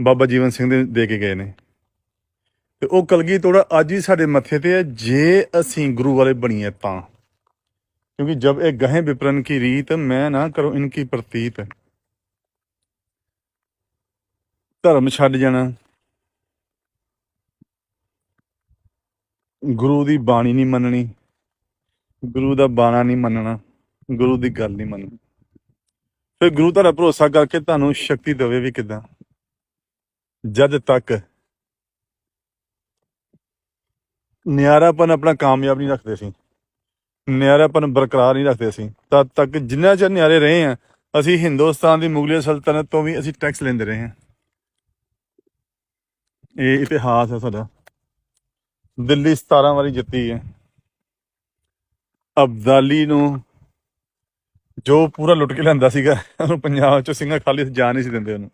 ਬਾਬਾ ਜੀਵਨ ਸਿੰਘ ਦੇ ਦੇ ਕੇ ਗਏ ਨੇ। ਤੇ ਉਹ ਕਲਗੀ ਤੋੜਾ ਅੱਜ ਵੀ ਸਾਡੇ ਮੱਥੇ ਤੇ ਹੈ, ਜੇ ਅਸੀਂ ਗੁਰੂ ਵਾਲੇ ਬਣੀਏ ਤਾਂ। ਕਿਉਂਕਿ ਜਬ ਇਹ ਗਹੇ ਵਿਪਰਨ ਕੀ ਰੀਤ, ਮੈਂ ਨਾ ਕਰੋ ਇਨਕੀ ਪ੍ਰਤੀਤ। ਧਰਮ ਛੱਡ ਜਾਣਾ। ਗੁਰੂ ਦੀ ਬਾਣੀ ਨਹੀਂ ਮੰਨਣੀ। ਗੁਰੂ ਦਾ ਬਾਣਾ ਨਹੀਂ ਮੰਨਣਾ। ਗੁਰੂ ਦੀ ਗੱਲ ਨਹੀਂ ਮੰਨਣੀ। ਫਿਰ ਗੁਰੂ ਤੁਹਾਡਾ ਭਰੋਸਾ ਕਰਕੇ ਤੁਹਾਨੂੰ ਸ਼ਕਤੀ ਦੇਵੇ ਵੀ ਕਿਦਾਂ। ਜਦ ਤੱਕ ਨਿਆਰਾਪਨ ਆਪਣਾ ਕਾਮਯਾਬ ਨਹੀਂ ਰੱਖਦੇ ਸੀ, ਨਿਆਰਾਪਨ ਬਰਕਰਾਰ ਨਹੀਂ ਰੱਖਦੇ ਸੀ, ਤਦ ਤੱਕ ਜਿੰਨਾ ਚਿਰ ਨਿਆਰੇ ਰਹੇ ਆ ਅਸੀਂ ਹਿੰਦੁਸਤਾਨ ਦੀ ਮੁਗਲਿਆ ਸਲਤਨਤ ਤੋਂ ਵੀ ਅਸੀਂ ਟੈਕਸ ਲੈਂਦੇ ਰਹੇ ਹਾਂ। ਇਹ ਇਤਿਹਾਸ ਹੈ ਸਾਡਾ। ਦਿੱਲੀ 17 ਵਾਰੀ ਜਿੱਤੀ ਹੈ। ਅਬਦਾਲੀ ਨੂੰ ਜੋ ਪੂਰਾ ਲੁੱਟ ਕੇ ਲੈਂਦਾ ਸੀਗਾ, ਉਹਨੂੰ ਪੰਜਾਬ ਚੋਂ ਸਿੰਘਾਂ ਖਾਲੀ ਜਾ ਨਹੀਂ ਸੀ ਦਿੰਦੇ ਉਹਨੂੰ।